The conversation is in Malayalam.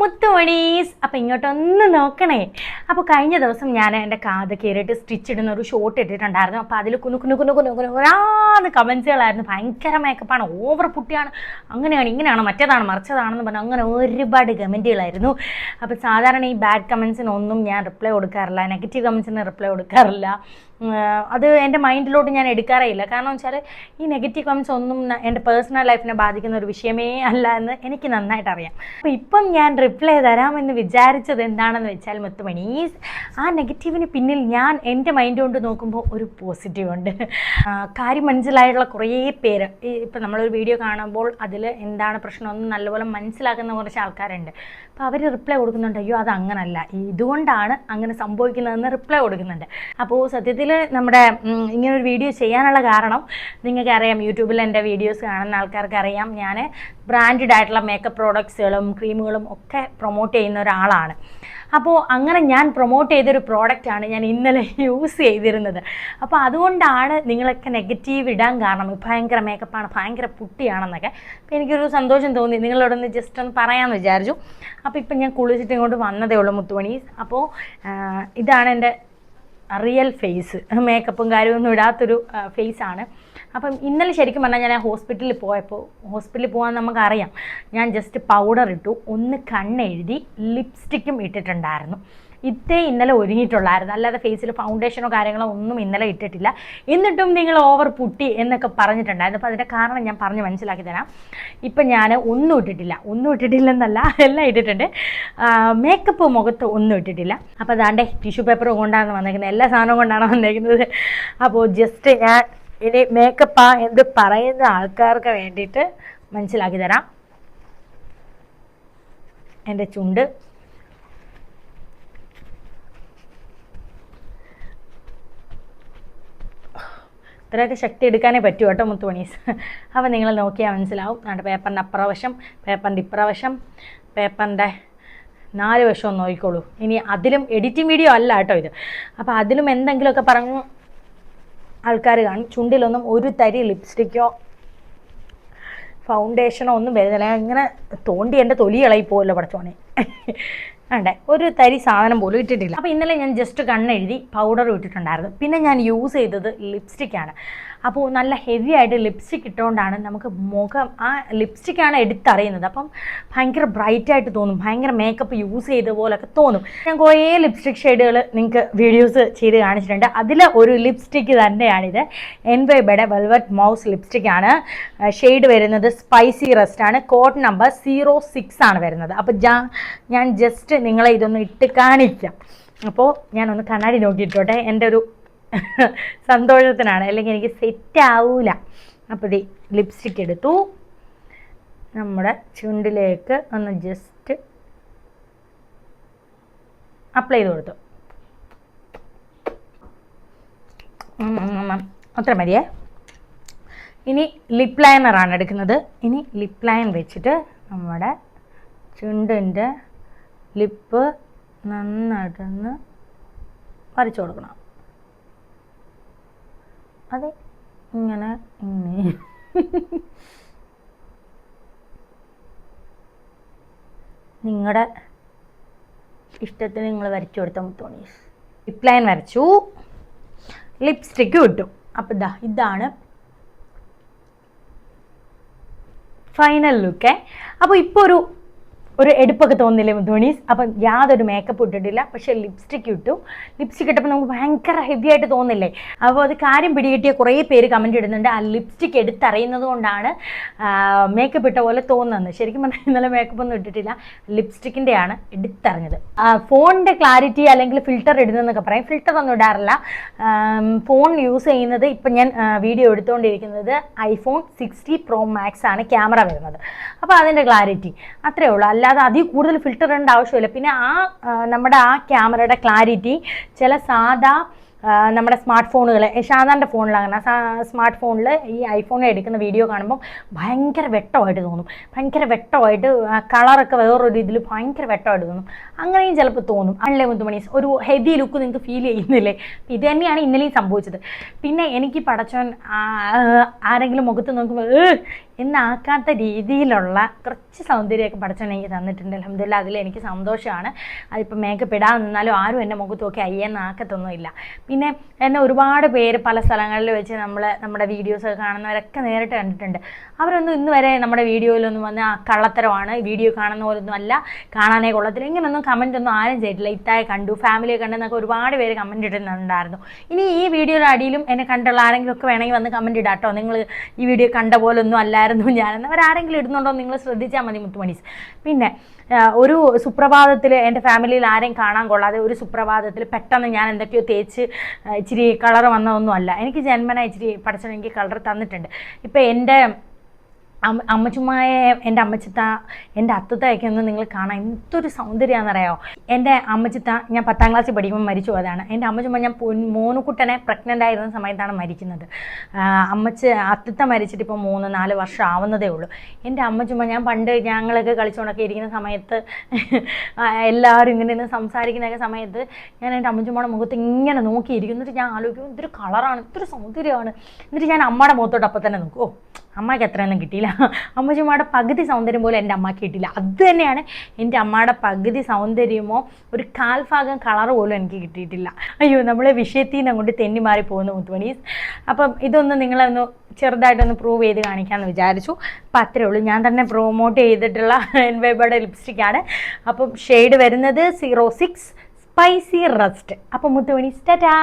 മുത്തുമണീസ് അപ്പം ഇങ്ങോട്ടൊന്ന് നോക്കണേ. അപ്പോൾ കഴിഞ്ഞ ദിവസം ഞാൻ എന്റെ കാത് കയറിയിട്ട് സ്റ്റിച്ച് ഇടുന്ന ഒരു ഷോട്ട് ഇട്ടിട്ടുണ്ടായിരുന്നു. അപ്പോൾ അതിൽ കുനു കുനു കുനു കുനു കുനു ഒരാന്ന് കമൻസുകളായിരുന്നു ഭയങ്കര മേക്കപ്പാണ് ഓവർ പുട്ടിയാണ്. അങ്ങനെയാണ് ഇങ്ങനെയാണ് മറ്റേതാണ് മറിച്ചതാണെന്ന് പറഞ്ഞു അങ്ങനെ ഒരുപാട് കമന്റുകളായിരുന്നു അപ്പോൾ സാധാരണ ഈ ബാഡ് കമൻസിനൊന്നും ഞാൻ റിപ്ലൈ കൊടുക്കാറില്ല. നെഗറ്റീവ് കമൻസിന് റിപ്ലൈ കൊടുക്കാറില്ല. അത് എന്റെ മൈൻഡിലോട്ട് ഞാൻ എടുക്കാറേ ഇല്ല. കാരണം വെച്ചാൽ ഈ നെഗറ്റീവ് കമൻസ് ഒന്നും എന്റെ പേഴ്സണൽ ലൈഫിനെ ബാധിക്കുന്ന ഒരു വിഷയമേ അല്ല എന്ന് എനിക്ക് നന്നായിട്ട് അറിയാം. അപ്പോൾ ഇപ്പം ഞാൻ റിപ്ലൈ തരാമെന്ന് വിചാരിച്ചത് എന്താണെന്ന് വെച്ചാൽ മുത്തുമണി ആ നെഗറ്റീവിന് പിന്നിൽ ഞാൻ എന്റെ മൈൻഡ് കൊണ്ട് നോക്കുമ്പോൾ ഒരു പോസിറ്റീവ് ഉണ്ട്. കാര്യം മനസ്സിലായിട്ടുള്ള കുറേ പേര്. ഇപ്പം നമ്മളൊരു വീഡിയോ കാണുമ്പോൾ അതിൽ എന്താണ് പ്രശ്നമെന്ന് നല്ലപോലെ മനസ്സിലാക്കുന്ന കുറച്ച് ആൾക്കാരുണ്ട്. അപ്പോൾ അവർ റിപ്ലൈ കൊടുക്കുന്നുണ്ട് അയ്യോ അത് അങ്ങനല്ല. ഇതുകൊണ്ടാണ് അങ്ങനെ സംഭവിക്കുന്നതെന്ന് റിപ്ലൈ കൊടുക്കുന്നുണ്ട്. അപ്പോൾ സത്യത്തിൽ നമ്മുടെ ഇങ്ങനെ ഒരു വീഡിയോ ചെയ്യാനുള്ള കാരണം നിങ്ങൾക്ക് അറിയാം യൂട്യൂബിൽ എന്റെ വീഡിയോസ് കാണുന്ന ആൾക്കാർക്ക് അറിയാം ഞാൻ ബ്രാൻഡഡ് ആയിട്ടുള്ള മേക്കപ്പ് പ്രോഡക്ട്സുകളും ക്രീമുകളും ഒക്കെ പ്രൊമോട്ട് ചെയ്യുന്ന ഒരാളാണ്. അപ്പോൾ അങ്ങനെ ഞാൻ പ്രൊമോട്ട് ചെയ്തൊരു പ്രോഡക്റ്റാണ് ഞാൻ ഇന്നലെ യൂസ് ചെയ്തിരുന്നത്. അപ്പോൾ അതുകൊണ്ടാണ് നിങ്ങളൊക്കെ നെഗറ്റീവ് ഇടാൻ കാരണം ഭയങ്കര മേക്കപ്പാണ് ഭയങ്കര പുട്ടിയാണെന്നൊക്കെ. അപ്പോൾ എനിക്കൊരു സന്തോഷം തോന്നി. നിങ്ങളോടൊന്ന് ജസ്റ്റ് ഒന്ന് പറയാമെന്ന് വിചാരിച്ചു. അപ്പോൾ ഇപ്പം ഞാൻ കുളിച്ചിട്ട് ഇങ്ങോട്ട് വന്നതേ ഉള്ളൂ മുത്തുമണി. അപ്പോൾ ഇതാണ് എന്റെ റിയൽ ഫേസ് മേക്കപ്പും കാര്യമൊന്നും ഇടാത്തൊരു ഫേസാണ് അപ്പം ഇന്നലെ ശരിക്കും പറഞ്ഞാൽ ഞാൻ ഹോസ്പിറ്റലിൽ പോയപ്പോൾ ഹോസ്പിറ്റലിൽ പോകാൻ നമുക്കറിയാം. ഞാൻ ജസ്റ്റ് പൗഡർ ഇട്ടു ഒന്ന് കണ്ണെഴുതി ലിപ്സ്റ്റിക്കും ഇട്ടിട്ടുണ്ടായിരുന്നു. ഇതേ ഇന്നലെ ഒരുങ്ങിയിട്ടുള്ളായിരുന്നു. അല്ലാതെ ഫേസിൽ ഫൗണ്ടേഷനോ കാര്യങ്ങളോ ഒന്നും ഇന്നലെ ഇട്ടിട്ടില്ല. എന്നിട്ടും നിങ്ങൾ ഓവർ പുട്ടി എന്നൊക്കെ പറഞ്ഞിട്ടുണ്ടായിരുന്നു. അപ്പോൾ അതിന്റെ കാരണം ഞാൻ പറഞ്ഞ് മനസ്സിലാക്കി തരാം. ഇപ്പം ഞാൻ ഒന്നും ഇട്ടിട്ടില്ല. ഒന്നും ഇട്ടിട്ടില്ലെന്നല്ല എല്ലാം ഇട്ടിട്ടുണ്ട്. മേക്കപ്പ് മുഖത്ത് ഒന്നും ഇട്ടിട്ടില്ല. അപ്പോൾ അതാണ്ട് ടിഷ്യൂ പേപ്പർ കൊണ്ടാണ് വന്നേക്കുന്നത്. എല്ലാ സാധനവും കൊണ്ടാണ് വന്നേക്കുന്നത്. അപ്പോൾ ജസ്റ്റ് ഞാൻ ഇനി മേക്കപ്പാ എന്ത് പറയുന്ന ആൾക്കാർക്ക് വേണ്ടിയിട്ട് മനസ്സിലാക്കി തരാം. എന്റെ ചുണ്ട്. ഇത്രയൊക്കെ ശക്തി എടുക്കാനേ പറ്റൂ കേട്ടോ മുത്തുമണീസ്. അപ്പോൾ നിങ്ങൾ നോക്കിയാൽ മനസ്സിലാവും. നമ്മുടെ പേപ്പറിന്റെ അപ്രവശം പേപ്പറിന്റെ ഇപ്രവശം പേപ്പറിന്റെ നാല് വശവും നോക്കിക്കോളൂ. ഇനി അതിലും എഡിറ്റിംഗ് വീഡിയോ അല്ല കേട്ടോ ഇത്. അപ്പോൾ അതിലും എന്തെങ്കിലുമൊക്കെ പറഞ്ഞു ആൾക്കാർ കാണും. ചുണ്ടിലൊന്നും ഒരു തരി ലിപ്സ്റ്റിക്കോ ഫൗണ്ടേഷനോ ഒന്നും വരുന്നില്ല. അങ്ങനെ തോണ്ടി എന്റെ തൊലി ഇളകി പോകല്ലോ പഠിച്ചോണേ അണ്ടേ ഒരു തരി സാധനം പോലും ഇട്ടിട്ടില്ല. അപ്പോൾ ഇന്നലെ ഞാൻ ജസ്റ്റ് കണ്ണെഴുതി പൗഡർ ഇട്ടിട്ടുണ്ടായിരുന്നു. പിന്നെ ഞാൻ യൂസ് ചെയ്തത് ലിപ്സ്റ്റിക്കാണ് അപ്പോൾ നല്ല ഹെവി ആയിട്ട് ലിപ്സ്റ്റിക് ഇട്ടുകൊണ്ടാണ് നമുക്ക് മുഖം ആ ലിപ്സ്റ്റിക്കാണ് എടുത്തറിയുന്നത്. അപ്പം ഭയങ്കര ബ്രൈറ്റായിട്ട് തോന്നും ഭയങ്കര മേക്കപ്പ് യൂസ് ചെയ്ത പോലൊക്കെ തോന്നും. ഞാൻ കുറേ ലിപ്സ്റ്റിക് ഷെയ്ഡുകൾ നിങ്ങൾക്ക് വീഡിയോസ് ചെയ്ത് കാണിച്ചിട്ടുണ്ട്. അതിൽ ഒരു ലിപ്സ്റ്റിക്ക് തന്നെയാണിത്. എൻവൈബയുടെ വെൽവെറ്റ് മൗസ് ലിപ്സ്റ്റിക്കാണ് ഷെയ്ഡ് വരുന്നത് സ്പൈസി റെസ്റ്റ് ആണ്. കോഡ് നമ്പർ സീറോ സിക്സ് ആണ് വരുന്നത്. അപ്പോൾ ജാ ഞാൻ ജസ്റ്റ് നിങ്ങളെ ഇതൊന്ന് ഇട്ട് കാണിക്കാം. അപ്പോൾ ഞാനൊന്ന് കണ്ണാടി നോക്കിയിട്ടോട്ടെ. എന്റെ ഒരു സന്തോഷത്തിനാണ്. അല്ലെങ്കിൽ എനിക്ക് സെറ്റ് ആവൂല. അപ്പോൾ ദേ ലിപ്സ്റ്റിക് എടുത്തു. നമ്മുടെ ചുണ്ടിലേക്ക് ഒന്ന് ജസ്റ്റ് അപ്ലൈ ചെയ്ത് കൊടുത്തു. അത്ര മതിയേ. ഇനി ലിപ് ലൈനറാണ് എടുക്കുന്നത്. ഇനി ലിപ് ലൈൻ വെച്ചിട്ട് നമ്മുടെ ചുണ്ടിന്റെ ലിപ്പ് നന്നായിട്ടൊന്ന് വരച്ചു കൊടുക്കണം. അതെ. ഇങ്ങനെ ഇങ്ങനെ. നിങ്ങളുടെ ഇഷ്ടത്തിന് നിങ്ങൾ വരച്ചു കൊടുത്ത മുത്തോണീസ് ലിപ് ലൈൻ വരച്ചു. ലിപ്സ്റ്റിക്ക് കിട്ടും അപ്പം ഇതാ ഇതാണ് ഫൈനൽ ലുക്കേ അപ്പോൾ ഇപ്പോൾ ഒരു ഒരു എടുപ്പൊക്കെ തോന്നില്ലേ ധോണീസ്? അപ്പം യാതൊരു മേക്കപ്പ് ഇട്ടിട്ടില്ല പക്ഷേ ലിപ്സ്റ്റിക് ഇട്ടു. ലിപ്സ്റ്റിക് ഇട്ടപ്പോൾ നമുക്ക് ഭയങ്കര ഹെവി ആയിട്ട് തോന്നില്ലേ? അപ്പോൾ അത് കാര്യം പിടികിട്ടിയ കുറേ പേര് കമന്റ് ഇടുന്നുണ്ട്. ആ ലിപ്സ്റ്റിക് എടുത്തറിയുന്നത് കൊണ്ടാണ് മേക്കപ്പ് ഇട്ട പോലെ തോന്നുന്നത്. ശരിക്കും പറഞ്ഞാൽ ഇന്നലെ മേക്കപ്പ് ഒന്നും ഇട്ടിട്ടില്ല. ലിപ്സ്റ്റിക്കിന്റെയാണ് എടുത്തറിഞ്ഞത്. ഫോണിന്റെ ക്ലാരിറ്റി അല്ലെങ്കിൽ ഫിൽറ്റർ ഇടുന്നതെന്നൊക്കെ പറയാം. ഫിൽറ്റർ ഒന്നും ഇടാറില്ല. ഫോൺ യൂസ് ചെയ്യുന്നത് ഇപ്പം ഞാൻ വീഡിയോ എടുത്തുകൊണ്ടിരിക്കുന്നത് ഐഫോൺ സിക്സ്റ്റി പ്രോ മാക്സ് ആണ് ക്യാമറ വരുന്നത്. അപ്പോൾ അതിന്റെ ക്ലാരിറ്റി അത്രേ ഉള്ളൂ. അല്ലാതെ അതിൽ കൂടുതൽ ഫിൽറ്റർ ഇടേണ്ട ആവശ്യമില്ല. പിന്നെ ആ നമ്മുടെ ആ ക്യാമറയുടെ ക്ലാരിറ്റി ചില സാധാ നമ്മുടെ സ്മാർട്ട് ഫോണുകൾ ഷാദാന്റെ ഫോണിലങ്ങനെ സ്മാർട്ട് ഫോണിൽ ഈ ഐഫോണിൽ എടുക്കുന്ന വീഡിയോ കാണുമ്പോൾ ഭയങ്കര വെട്ടമായിട്ട് തോന്നും. ഭയങ്കര വെട്ടമായിട്ട് കളറൊക്കെ വേറൊരു ഇതിൽ ഭയങ്കര വെട്ടമായിട്ട് തോന്നും. അങ്ങനെയും ചിലപ്പോൾ തോന്നും. അല്ലേ മുത്തുമണി? ഒരു ഹെവി ലുക്ക് നിങ്ങൾക്ക് ഫീൽ ചെയ്യുന്നില്ലേ? ഇത് തന്നെയാണ് ഇന്നലെയും സംഭവിച്ചത്. പിന്നെ എനിക്ക് പടച്ചോൻ ആരെങ്കിലും മുഖത്ത് നോക്കുമ്പോൾ "ഏ" എന്നാക്കാത്ത രീതിയിലുള്ള കുറച്ച് സൗന്ദര്യമൊക്കെ പഠിച്ചാണ് എനിക്ക് തന്നിട്ടുണ്ട്. അലഹമില്ല അതിൽ എനിക്ക് സന്തോഷമാണ്. അതിപ്പോൾ മേക്കപ്പ് ഇടാൻ നിന്നാലും ആരും എന്റെ മുഖത്ത് നോക്കി അയ്യെന്നാക്കത്തൊന്നുമില്ല പിന്നെ എന്നെ ഒരുപാട് പേര് പല സ്ഥലങ്ങളിൽ വെച്ച് നമ്മൾ നമ്മുടെ വീഡിയോസൊക്കെ കാണുന്നവരൊക്കെ നേരിട്ട് കണ്ടിട്ടുണ്ട്. അവരൊന്നും ഇന്ന് വരെ നമ്മുടെ വീഡിയോയിലൊന്നും വന്ന് ആ കള്ളത്തരമാണ്. വീഡിയോ കാണുന്ന പോലൊന്നും അല്ല. കാണാനേ കൊള്ളത്തില്ല. ഇങ്ങനൊന്നും കമന്റ് ഒന്നും ആരും ചെയ്തിട്ടില്ല. ഇത്തായി കണ്ടു ഫാമിലിയെ കണ്ടെന്നൊക്കെ ഒരുപാട് പേര് കമന്റ് ഇടുന്നുണ്ടായിരുന്നു ഇനി ഈ വീഡിയോയുടെ അടിയിലും എന്നെ കണ്ടുള്ള ആരെങ്കിലും ഒക്കെ വേണമെങ്കിൽ വന്ന് കമന്റ് ഇടാട്ടോ. നിങ്ങൾ ഈ വീഡിയോ കണ്ട പോലൊന്നും അല്ലായിരുന്നു. ഞാൻ ആരെങ്കിലും ഇടുന്നുണ്ടോ നിങ്ങൾ ശ്രദ്ധിച്ചാൽ മതി മുത്തുമണീസ്. പിന്നെ ഒരു സുപ്രഭാതത്തിൽ എന്റെ ഫാമിലിയിൽ ആരെയും കാണാൻ കൊള്ളാതെ ഒരു സുപ്രഭാതത്തിൽ പെട്ടെന്ന് ഞാൻ എന്തൊക്കെയോ തേച്ച് ഇച്ചിരി കളർ വന്നതൊന്നും അല്ല. എനിക്ക് ജന്മന ഇച്ചിരി പഠിച്ചത് എനിക്ക് കളർ തന്നിട്ടുണ്ട്. ഇപ്പം എന്റെ അമ്മച്ചുമ്മായ എന്റെ അമ്മച്ചിത്ത എന്റെ അത്തത്തൊക്കെ ഒന്ന് നിങ്ങൾ കാണാൻ എന്തൊരു സൗന്ദര്യമാണെന്നറിയോ എന്റെ അമ്മച്ചിത്ത ഞാൻ പത്താം ക്ലാസ്സിൽ പഠിക്കുമ്പോൾ മരിച്ചു അതാണ് എന്റെ അമ്മച്ചുമ്മ ഞാൻ മൂന്നുകുട്ടനെ പ്രഗ്നന്റ് ആയിരുന്ന സമയത്താണ് മരിക്കുന്നത്. അമ്മച്ച് അത്തത്ത മരിച്ചിട്ട് ഇപ്പോൾ മൂന്ന് നാല് വർഷം ആവുന്നതേ ഉള്ളൂ. എന്റെ അമ്മച്ചുമ്മ ഞാൻ പണ്ട് ഞങ്ങളൊക്കെ കളിച്ചുകൊണ്ടൊക്കെ ഇരിക്കുന്ന സമയത്ത് എല്ലാവരും ഇങ്ങനെ ഇന്ന് സംസാരിക്കുന്നൊക്കെ സമയത്ത് ഞാൻ എന്റെ അമ്മച്ചുമ്മയുടെ മുഖത്ത് ഇങ്ങനെ നോക്കിയിരിക്കും. ഞാൻ ആലോചിക്കും ഇതൊരു കളറാണ് ഇതൊരു സൗന്ദര്യമാണ്. എന്നിട്ട് ഞാൻ അമ്മയുടെ മുഖത്തോട്ട് അപ്പം തന്നെ നോക്കും. ഓ അമ്മയ്ക്ക് അത്രയൊന്നും കിട്ടിയില്ല. അമ്മച്ചിമ്മയുടെ പകുതി സൗന്ദര്യം പോലും എന്റെ അമ്മയ്ക്ക് കിട്ടിയില്ല. അത് തന്നെയാണ് എന്റെ അമ്മയുടെ പകുതി സൗന്ദര്യമോ ഒരു കാൽഭാഗം കളർ പോലും എനിക്ക് കിട്ടിയിട്ടില്ല. അയ്യോ നമ്മളെ വിഷയത്തിൽ നിന്ന് അങ്ങോട്ട് തെന്നി മാറി പോകുന്ന മുത്തുമണീസ്. അപ്പം ഇതൊന്ന് നിങ്ങളൊന്ന് ചെറുതായിട്ടൊന്ന് പ്രൂവ് ചെയ്ത് കാണിക്കാമെന്ന് വിചാരിച്ചു. അപ്പം അത്രേ ഉള്ളൂ. ഞാൻ തന്നെ പ്രൊമോട്ട് ചെയ്തിട്ടുള്ള എൻവൈബയുടെ ലിപ്സ്റ്റിക്കാണ് അപ്പം ഷെയ്ഡ് വരുന്നത് സീറോ സിക്സ് സ്പൈസി റസ്റ്റ് അപ്പം മുത്തുമണി ടാറ്റാ.